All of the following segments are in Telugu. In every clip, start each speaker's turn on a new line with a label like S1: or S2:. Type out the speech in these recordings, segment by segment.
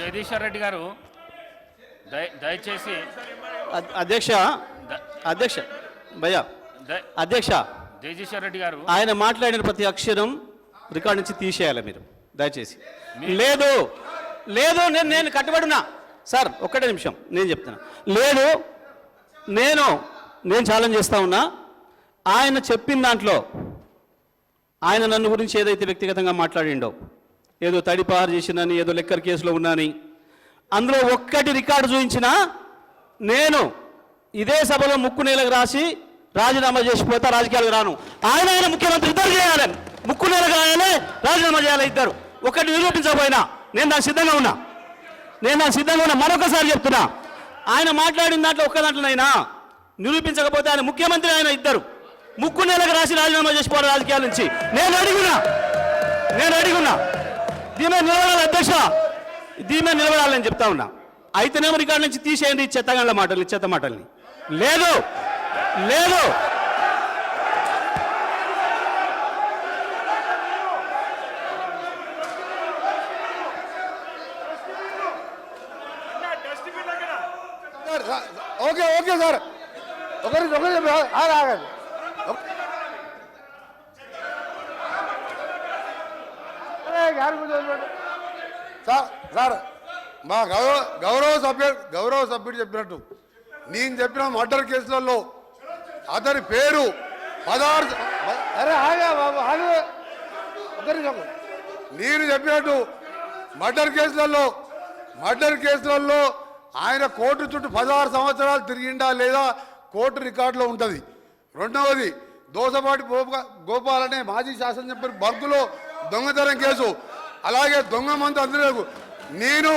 S1: జగదీశ్వర్ రెడ్డి గారు దయ- దయచేసి
S2: అధ్యక్ష అధ్యక్ష భయ్యా అధ్యక్ష
S1: జగదీశ్వర్ రెడ్డి గారు
S2: ఆయన మాట్లాడిన ప్రతి అక్షరం రికార్డ్ నుంచి తీసేయాలి మీరు దయచేసి. లేదు లేదు నేను నేను కట్టుబడినా సార్ ఒక్కటే నిమిషం నేను చెప్తున్నా. లేదు నేను నేను ఛాలెంజ్ చేస్తా ఉన్నా. ఆయన చెప్పిన దాంట్లో ఆయన నన్ను గురించి ఏదైతే వ్యక్తిగతంగా మాట్లాడిండో ఏదో తడిపారు చేసినని ఏదో లెక్కర్ కేసులో ఉన్నాని. అందులో ఒక్కటి రికార్డు చూపించినా నేను ఇదే సభలో ముక్కు నేలకు రాసి రాజీనామా చేసిపోతా రాజకీయాలకు రాను. ఆయన ఆయన ముఖ్యమంత్రి ఇద్దరు చేయాలి. ముక్కు నేలకు రాయాలి రాజీనామా చేయాలి ఇద్దరు. ఒకటి నిరూపించకపోయినా నేను దానికి సిద్ధంగా ఉన్నా. నేను దానికి సిద్ధంగా ఉన్నా. మరొకసారి చెప్తున్నా. ఆయన మాట్లాడిన దాంట్లో ఒక్క దాంట్లోనైనా నిరూపించకపోతే ఆయన ముఖ్యమంత్రి ఆయన ఇద్దరు. ముక్కు నేలకు రాసి రాజీనామా చేసిపోవాలి రాజకీయాల నుంచి. నేను అడిగున్నా. నేను అడిగున్నా. దీని మీద నిలబడాలి అధ్యక్ష. దీని మీద నిలబడాలని చెప్తా ఉన్నా. అయితేనేమో రికార్డు నుంచి తీసేయండి ఈ చెత్తగండ్ల మాటల్ని చెత్త మాటల్ని. లేదు. లేదు.
S3: Okay okay sir. ఒకరి ఒకరి ఆగండి ఒక- అరే, గారి మీద వదిలేయండి. సార్ సార్ మా గౌరవ గౌరవ సభ్యుడు గౌరవ సభ్యుడు చెప్పినట్టు. నేను చెప్పిన మర్డర్ కేసులలో అతని పేరు పదహారు నేను చెప్పినట్టు మర్డర్ కేసులలో మర్డర్ కేసులలో ఆయన కోర్టు చుట్టూ పదహారు సంవత్సరాలు తిరిగిండా లేదా కోర్టు రికార్డులో ఉంటుంది. రెండవది దోసపాటి గోప- గోపాల్ అనే మాజీ శాసనసభ్యులు బర్గులో దొంగతనం కేసు. అలాగే దొంగ మందు అందరూ నేను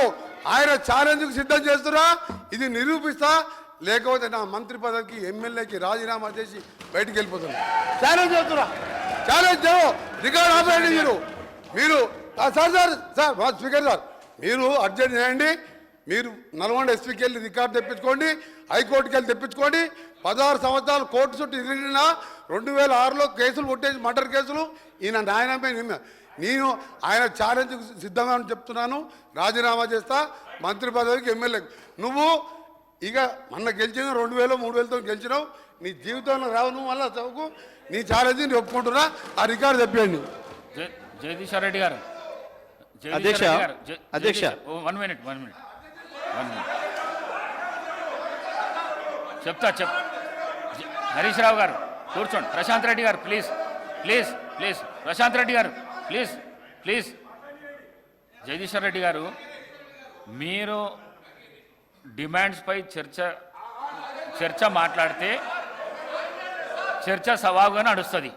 S3: ఆయన ఛాలెంజ్కు సిద్ధం చేస్తున్నా ఇది నిరూపిస్తా లేకపోతే నా మంత్రి పదవికి ఎమ్మెల్యేకి రాజీనామా చేసి బయటికి వెళ్ళిపోతున్నా. ఛాలెంజ్ చేస్తున్నా. ఛాలెంజ్ రికార్డ్ ఆపేయండి మీరు. మీరు సార్ సార్ సార్ మా స్పీకర్ సార్ మీరు అర్జెంట్ చేయండి. మీరు నల్గొండ ఎస్పీకి వెళ్ళి రికార్డు తెప్పించుకోండి హైకోర్టుకి వెళ్ళి తెప్పించుకోండి. పదహారు సంవత్సరాలు కోర్టు చుట్టూ తిరిగిన రెండు వేల ఆరులో కేసులు కొట్టేసి మర్డర్ కేసులు ఈయన న్యాయమే నిన్న. నేను ఆయన ఛాలెంజ్ సిద్ధంగా అని చెప్తున్నాను. రాజీనామా చేస్తా మంత్రి పదవికి ఎమ్మెల్యే. నువ్వు ఇక మొన్న గెలిచిన రెండు వేలు మూడు వేలతో గెలిచినావు. నీ జీవితంలో రావు నువ్వు మళ్ళీ చదువుకు. నీ ఛాలెంజ్ నేను ఒప్పుకుంటున్నా. ఆ రికార్డు తెప్పియండి.
S1: జ- జగదీశ్వర్ రెడ్డి గారు.
S2: అధ్యక్ష, అధ్యక్ష.
S1: One minute one minute one minute చెప్తా చెప్. హరీష్ రావు గారు కూర్చోండి. ప్రశాంత్ రెడ్డి గారు please please please. Prashanth Reddy గారు ప్లీజ్ ప్లీజ్. జగదీశ్వర్ రెడ్డి గారు మీరు డిమాండ్స్పై చర్చ చర్చ మాట్లాడితే చర్చ సవాలుగా నడుస్తుంది.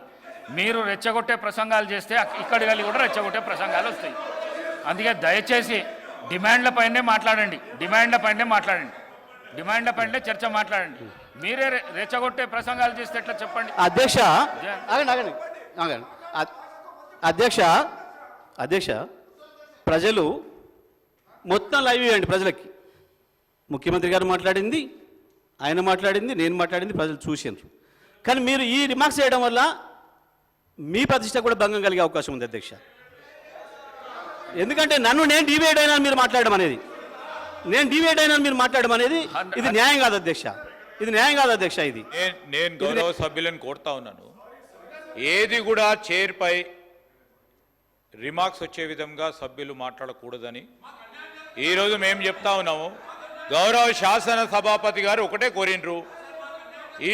S1: మీరు రెచ్చగొట్టే ప్రసంగాలు చేస్తే అక్- ఇక్కడి వెళ్ళి కూడా రెచ్చగొట్టే ప్రసంగాలు వస్తాయి. అందుకే దయచేసి డిమాండ్ల పైనే మాట్లాడండి. డిమాండ్ల పైనే మాట్లాడండి. డిమాండ్ల పైనే చర్చ మాట్లాడండి. మీరే రెచ్చగొట్టే ప్రసంగాలు చేస్తే ఎట్లా చెప్పండి?
S2: అధ్యక్ష అధ్యక్ష అధ్యక్ష ప్రజలు మొత్తం లైవ్ ఇవ్వండి ప్రజలకి. ముఖ్యమంత్రి గారు మాట్లాడింది ఆయన మాట్లాడింది నేను మాట్లాడింది ప్రజలు చూసిండ్రు. కానీ మీరు ఈ రిమార్క్స్ చేయడం వల్ల మీ ప్రతిష్ట కూడా భంగం కలిగే అవకాశం ఉంది అధ్యక్ష. ఎందుకంటే నన్ను నేను డివైడ్ అయినా మీరు మాట్లాడడం అనేది. నేను డివైడ్ అయినా మీరు మాట్లాడడం అనేది ఇది న్యాయం కాదు అధ్యక్ష. ఇది న్యాయం కాదు అధ్యక్ష ఇది.
S4: నేను నేను గౌరవ సభ్యులను కోరుతా ఉన్నాను. ఏది కూడా చైర్పై రిమార్క్స్ వచ్చే విధంగా సభ్యులు మాట్లాడకూడదని. ఈరోజు మేము చెప్తా ఉన్నాము గౌరవ శాసన సభాపతి గారు ఒకటే కోరిండ్రు.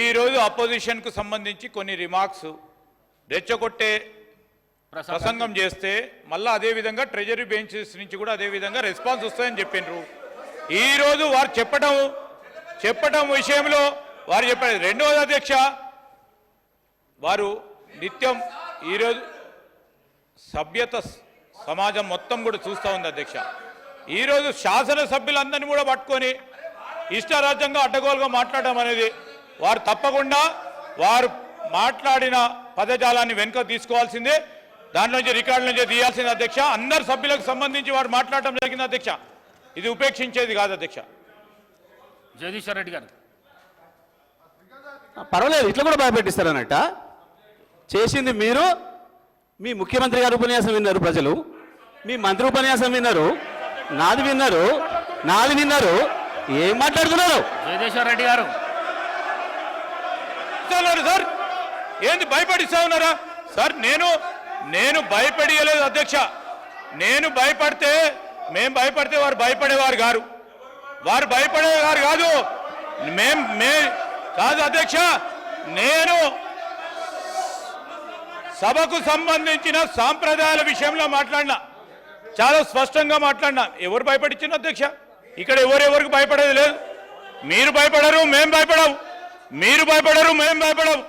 S4: ఈరోజు అపోజిషన్కు సంబంధించి కొన్ని రిమార్క్స్ రెచ్చగొట్టే ప్రసంగం చేస్తే మళ్ళీ అదే విధంగా ట్రెజరీ బెంచెస్ నుంచి కూడా అదే విధంగా రెస్పాన్స్ వస్తాయని చెప్పిండ్రు. ఈరోజు వారు చెప్పడం చెప్పడం విషయంలో వారు చెప్పారు. రెండవది అధ్యక్ష వారు నిత్యం ఈరోజు సభ్యత సమాజం మొత్తం కూడా చూస్తూ ఉంది అధ్యక్ష. ఈరోజు శాసనసభ్యులందరినీ కూడా పట్టుకొని ఇష్టారాజ్యంగా అడ్డగోలుగా మాట్లాడడం అనేది వారు తప్పకుండా వారు మాట్లాడిన పదజాలాన్ని వెనుక తీసుకోవాల్సిందే. దాంట్లో నుంచి రికార్డుల నుంచి తీయాల్సిందే అధ్యక్ష. అందరు సభ్యులకు సంబంధించి వారు మాట్లాడడం జరిగింది అధ్యక్ష. ఇది ఉపేక్షించేది కాదు అధ్యక్ష.
S1: జగదీశ్వర్ రెడ్డి గారు.
S2: పర్వాలేదు ఇట్లా కూడా భయపెట్టిస్తారన్నట్ట. చేసింది మీరు? మీ ముఖ్యమంత్రి గారు ఉపన్యాసం విన్నారు ప్రజలు. మీ మంత్రి ఉపన్యాసం విన్నారు. నాది విన్నారు. నాది విన్నారు. ఏం మాట్లాడుతున్నారు?
S1: జగదీశ్వర్ రెడ్డి గారు.
S4: సార్ ఏంది భయపడిస్తా ఉన్నారా? సార్ నేను నేను భయపడియలేదు అధ్యక్ష. నేను భయపడితే మేం భయపడితే వారు భయపడేవారు గారు. వారు భయపడేవారు కాదు. మేం మే కాదు అధ్యక్ష. నేను సభకు సంబంధించిన సాంప్రదాయాల విషయంలో మాట్లాడినా. చాలా స్పష్టంగా మాట్లాడినా. ఎవరు భయపడిచ్చిన అధ్యక్ష? ఇక్కడ ఎవరెవరికి భయపడేది లేదు. మీరు భయపడరు మేం భయపడవు మీరు భయపడరు మేం భయపడవు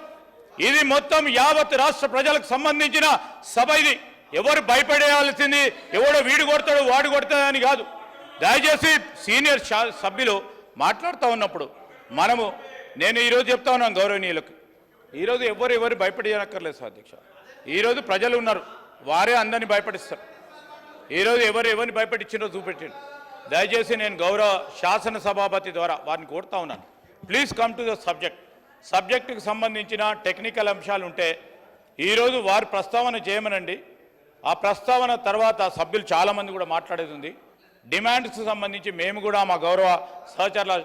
S4: ఇది మొత్తం యావత్ రాష్ట్ర ప్రజలకు సంబంధించిన సభ ఇది. ఎవరు భయపడేయాల్సింది ఎవడో వీడు కొడతాడు వాడు కొడతాడని కాదు. దయచేసి సీనియర్ సభ్యులు మాట్లాడుతూ ఉన్నప్పుడు మనము నేను ఈరోజు చెప్తా ఉన్నాను గౌరవనీయులకు. ఈరోజు ఎవరు ఎవరు భయపడేయనక్కర్లేదు సార్ అధ్యక్ష. ఈరోజు ప్రజలు ఉన్నారు. వారే అందరినీ భయపడిస్తారు. ఈరోజు ఎవరు ఎవరిని భయపెట్టించినో చూపెట్టిండు. దయచేసి నేను గౌరవ శాసన సభాపతి ద్వారా వారిని కోరుతా ఉన్నాను. Please come to the subject సబ్జెక్టుకు సంబంధించిన టెక్నికల్ అంశాలు ఉంటే ఈరోజు వారు ప్రస్తావన చేయమనండి. ఆ ప్రస్తావన తర్వాత సభ్యులు చాలామంది కూడా మాట్లాడేది ఉంది. డిమాండ్స్కి సంబంధించి మేము కూడా మా గౌరవ సహచరుల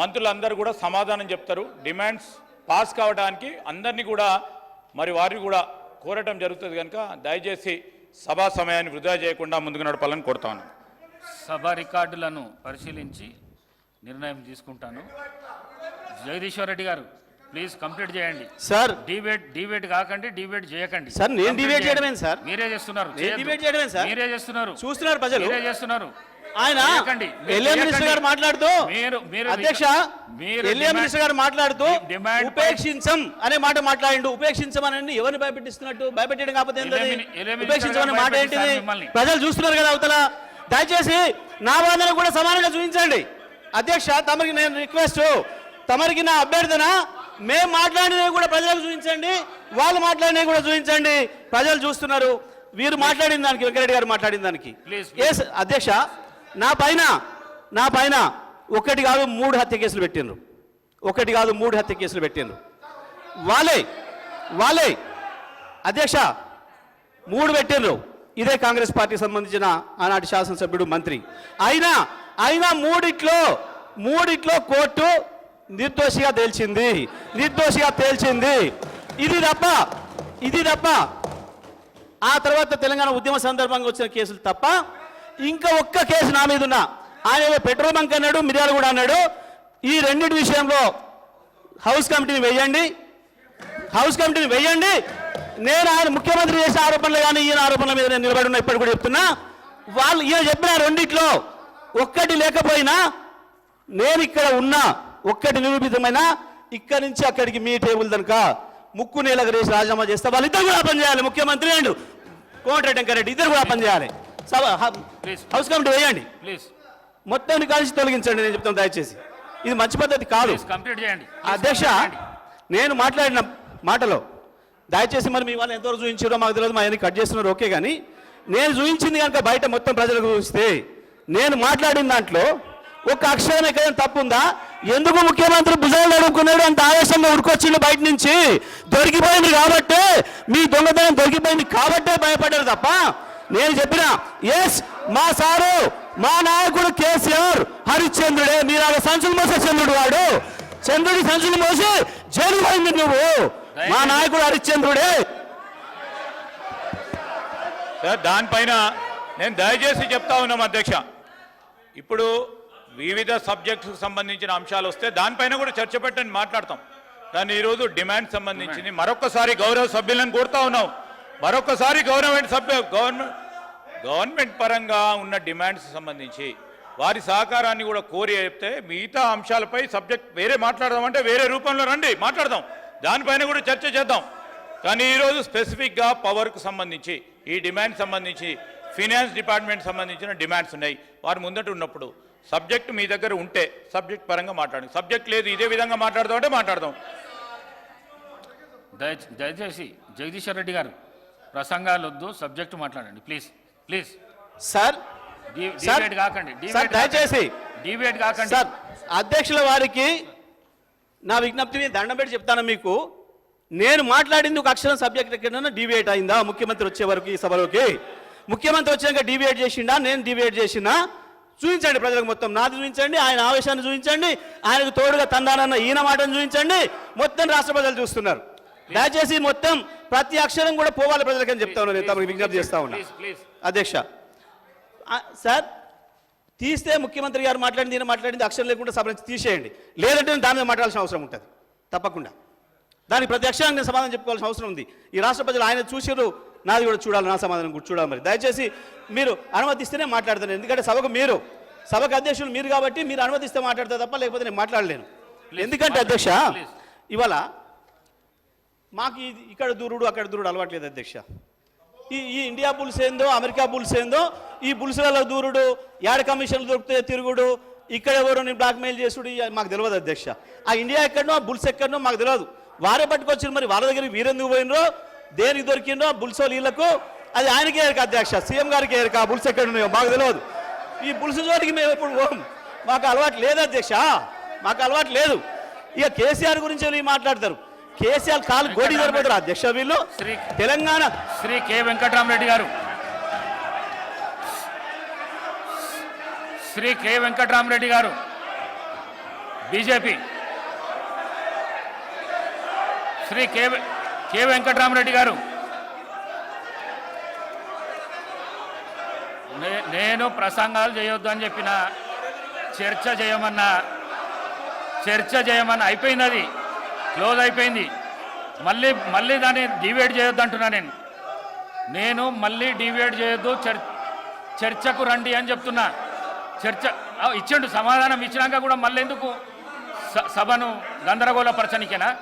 S4: మంత్రులందరూ కూడా సమాధానం చెప్తారు. డిమాండ్స్ పాస్ కావడానికి అందరినీ కూడా మరి వారిని కూడా కోరటం జరుగుతుంది కనుక దయచేసి సభా సమయాన్ని వృధా చేయకుండా ముందుకు నడపాలని కోరుతాను
S1: సభ రికార్డులను పరిశీలించి నిర్ణయం తీసుకుంటాను. జగదీశ్వర్ రెడ్డి గారు ప్లీజ్ కంప్లీట్ చేయండి.
S2: సార్.
S1: డిబేట్ డిబేట్ కాకండి డిబేట్ చేయకండి.
S2: సార్, నేను
S1: Complete
S2: debate
S1: చేయండి.
S2: చేయడమేంటి సార్?
S1: మీరే చేస్తున్నారు.
S2: debate చేయడమేంటి సార్?
S1: మీరే చేస్తున్నారు.
S2: చూస్తున్నారు ప్రజలు.
S1: మీరే చేస్తున్నారు.
S2: ఆయన ఎల్ఏ మినిస్టర్. గారు మాట్లాడుతూ అధ్యక్ష ఎల్ఏ మినిస్టర్ గారు మాట్లాడుతూ ఉపేక్షించం అనే మాట మాట్లాడిండు. ఉపేక్షించం అని ఎవరిని భయపెట్టిస్తున్నట్టు? భయపెట్టడం కాకపోతే ఉపేక్షించం అనే మాట ఏంటిది. ప్రజలు చూస్తున్నారు కదా అవతల. దయచేసి నా వాదన కూడా సమానంగా చూపించండి. అధ్యక్ష తమరికి నేను రిక్వెస్ట్ తమరికి నా అభ్యర్థన మేము మాట్లాడినవి కూడా ప్రజలకు చూపించండి వాళ్ళు మాట్లాడినవి కూడా చూపించండి. ప్రజలు చూస్తున్నారు. వీరు మాట్లాడిన దానికి వెంకరెడ్డి గారు మాట్లాడిన దానికి. అధ్యక్ష నా పైన నా పైన ఒకటి కాదు మూడు హత్య కేసులు పెట్టిండ్రు. ఒకటి కాదు మూడు హత్య కేసులు పెట్టిండ్రు. వాళ్ళే వాళ్ళే. అధ్యక్ష మూడు పెట్టిండ్రు. ఇదే కాంగ్రెస్ పార్టీకి సంబంధించిన ఆనాటి శాసనసభ్యుడు మంత్రి. అయినా అయినా మూడిట్లో మూడిట్లో కోర్టు నిర్దోషిగా తేల్చింది. నిర్దోషిగా తేల్చింది. ఇది తప్ప ఇది తప్ప. ఆ తర్వాత తెలంగాణ ఉద్యమ సందర్భంగా వచ్చిన కేసులు తప్ప ఇంకా ఒక్క కేసు నా మీద ఉన్నా ఆయన పెట్రోల్ బంక్ అన్నాడు మిర్యాలు కూడా అన్నాడు. ఈ రెండింటి విషయంలో హౌస్ కమిటీని వేయండి. హౌస్ కమిటీని వేయండి. నేను ఆయన ముఖ్యమంత్రి చేసిన ఆరోపణలు కానీ ఈయన ఆరోపణల మీద నేను నిలబడి ఉన్నా ఇప్పటి కూడా చెప్తున్నా. వాళ్ళు ఈయన చెప్పిన రెండిట్లో ఒక్కటి లేకపోయినా నేను ఇక్కడ ఉన్నా ఒక్కటి నిరూపితమైన ఇక్కడి నుంచి అక్కడికి మీ టేబుల్ దనుక ముక్కు నేలకు రేసి రాజీనామా చేస్తే. వాళ్ళిద్దరు కూడా పనిచేయాలి ముఖ్యమంత్రి అండ్ కోమటిరెడ్డి వెంకరెడ్డి ఇద్దరు కూడా పనిచేయాలి సభ. హౌస్ కమిటీ వేయండి.
S1: ప్లీజ్.
S2: మొత్తాన్ని కలిసి తొలగించండి నేను చెప్తాను దయచేసి. ఇది మంచి పద్ధతి కాదు.
S1: కంప్లీట్ చేయండి.
S2: అధ్యక్ష నేను మాట్లాడిన మాటలో దయచేసి మరి మీ వాళ్ళు ఎంతవరకు చూపించారో మాకు తెలియదు మా కట్ చేస్తున్నారు ఓకే కానీ నేను చూపించింది కనుక బయట మొత్తం ప్రజలకు చూస్తే నేను మాట్లాడిన దాంట్లో ఒక అక్షరం ఎక్కడైనా తప్పు ఉందా ఎందుకు ముఖ్యమంత్రి భుజాలు అడుగుకున్నాడు అంత ఆవేశంగా ఉడుకొచ్చిండు బయట నుంచి? దొరికిపోయింది కాబట్టే మీ దొంగతనం దొరికిపోయింది కాబట్టే భయపడ్డారు తప్ప నేను చెప్పిన ఎస్ మా సారు మా నాయకుడు కేసీఆర్ హరిశ్చంద్రుడే. మీలాగా సంచులు మోసే చంద్రుడు వాడు. చంద్రుడి సంచులు మోసి జైలు పోయింది నువ్వు. మా నాయకుడు హరిశ్చంద్రుడే.
S4: సార్ దానిపైన నేను దయచేసి చెప్తా ఉన్నాం అధ్యక్ష. ఇప్పుడు వివిధ సబ్జెక్ట్స్కి సంబంధించిన అంశాలు వస్తే దానిపైన కూడా చర్చ పెట్టని మాట్లాడతాం. కానీ ఈరోజు డిమాండ్ సంబంధించింది మరొకసారి గౌరవ సభ్యులను కోరుతా ఉన్నాం. మరొకసారి గవర్నమెంట్ సభ్యు గవర్నమెంట్ గవర్నమెంట్ పరంగా ఉన్న డిమాండ్స్ సంబంధించి వారి సహకారాన్ని కూడా కోరి చెప్తే మిగతా అంశాలపై సబ్జెక్ట్ వేరే మాట్లాడదామంటే వేరే రూపంలో రండి మాట్లాడదాం. దానిపైన కూడా చర్చ చేద్దాం. కానీ ఈరోజు స్పెసిఫిక్గా పవర్కు సంబంధించి ఈ డిమాండ్ సంబంధించి ఫినాన్స్ డిపార్ట్మెంట్ సంబంధించిన డిమాండ్స్ ఉన్నాయి. వారు ముందట ఉన్నప్పుడు సబ్జెక్ట్ మీ దగ్గర ఉంటే సబ్జెక్ట్ పరంగా మాట్లాడండి. సబ్జెక్ట్ లేదు ఇదే విధంగా మాట్లాడదాం అంటే మాట్లాడదాం.
S1: దయచేసి జగదీశ్వర్ రెడ్డి గారు ప్రసంగాలు వద్దు సబ్జెక్టు మాట్లాడండి please. Please.
S2: Sir sir,
S1: debate కాకండి
S2: సార్ దయచేసి
S1: డిబేట్ కాకండి.
S2: సార్ అధ్యక్షుల వారికి నా విజ్ఞప్తి మీద దండం పెట్టి చెప్తాను మీకు. నేను మాట్లాడింది ఒక అక్షరం సబ్జెక్ట్ ఎక్కడైనా డివియేట్ అయిందా? ముఖ్యమంత్రి వచ్చే వరకు ఈ సభలోకి. ముఖ్యమంత్రి వచ్చాక డివియేట్ చేసిండా? నేను డివియేట్ చేసినా? చూపించండి ప్రజలకు మొత్తం. నాది చూపించండి ఆయన ఆవేశాన్ని చూపించండి ఆయనకు తోడుగా తందానన్న ఈయన మాటను చూపించండి. మొత్తం రాష్ట్ర ప్రజలు చూస్తున్నారు. దయచేసి మొత్తం ప్రతి అక్షరం కూడా పోవాలి ప్రజలకని చెప్తా ఉన్నా నేను తమకు విజ్ఞప్తి చేస్తా ఉన్నా. అధ్యక్ష సార్ తీస్తే ముఖ్యమంత్రి గారు మాట్లాడింది ఈయన మాట్లాడింది అక్షరం లేకుండా సభ నుంచి తీసేయండి. లేదంటే నేను దాని మీద మాట్లాడాల్సిన అవసరం ఉంటుంది. తప్పకుండా. దానికి ప్రతి అక్షరానికి నేను సమాధానం చెప్పుకోవాల్సిన అవసరం ఉంది. ఈ రాష్ట్ర ప్రజలు ఆయన చూసిరు నాది కూడా చూడాలి నా సమాధానం కూడా చూడాలి మరి. దయచేసి మీరు అనుమతిస్తేనే మాట్లాడతాను. ఎందుకంటే సభకు మీరు సభకు అధ్యక్షులు మీరు కాబట్టి మీరు అనుమతిస్తే మాట్లాడతా తప్ప లేకపోతే నేను మాట్లాడలేను. ఎందుకంటే అధ్యక్ష. ఇవాళ మాకు ఇది ఇక్కడ దూరుడు అక్కడ దూరుడు అలవాట్లేదు అధ్యక్ష. ఈ ఈ ఇండియా బుల్స్ ఏందో అమెరికా బుల్స్ ఏందో ఈ బుల్స్లలో దూరుడు యాడ కమిషన్లు దొరికితే తిరుగుడు ఇక్కడ ఎవరు నేను బ్లాక్మెయిల్ చేసుడు మాకు తెలియదు అధ్యక్ష. ఆ ఇండియా ఎక్కడనో ఆ బుల్స్ ఎక్కడనో మాకు తెలియదు. వారే పట్టుకొచ్చిన మరి వాళ్ళ దగ్గర వీరెందుకు పోయినరో దేనికి దొరికిందో బుల్సో వీళ్ళకు? అది ఆయనకే ఎరక అధ్యక్ష సీఎం గారికి ఎరక ఆ బుల్స్ ఎక్కడ ఉన్నాయో మాకు తెలియదు. ఈ బుల్స్ చోటికి మేము ఎప్పుడు పోం? మాకు అలవాటు లేదు అధ్యక్ష మాకు అలవాటు లేదు. ఇక కేసీఆర్ గురించి మాట్లాడతారు? కేసీఆర్ కాలు గోడి సరిపోతారు అధ్యక్ష వీళ్ళు?
S1: శ్రీ
S2: తెలంగాణ.
S1: శ్రీ కె వెంకటరామరెడ్డి గారు. శ్రీ కె వెంకటరామరెడ్డి గారు. BJP. Shri K K Venkataramareddy గారు. నేను ప్రసంగాలు చేయొద్దు అని చెప్పిన చర్చ చేయమన్నా చర్చ చేయమన్నా అయిపోయింది అది క్లోజ్ అయిపోయింది. మళ్ళీ మళ్ళీ దాన్ని డివైడ్ చేయొద్దు అంటున్నా నేను. నేను మళ్ళీ డివైడ్ చేయొద్దు చర్ చర్చకు రండి అని చెప్తున్నా. చర్చ ఇచ్చిండు సమాధానం ఇచ్చినాక కూడా మళ్ళీ ఎందుకు? స- సభను గందరగోళపరచనికేనా?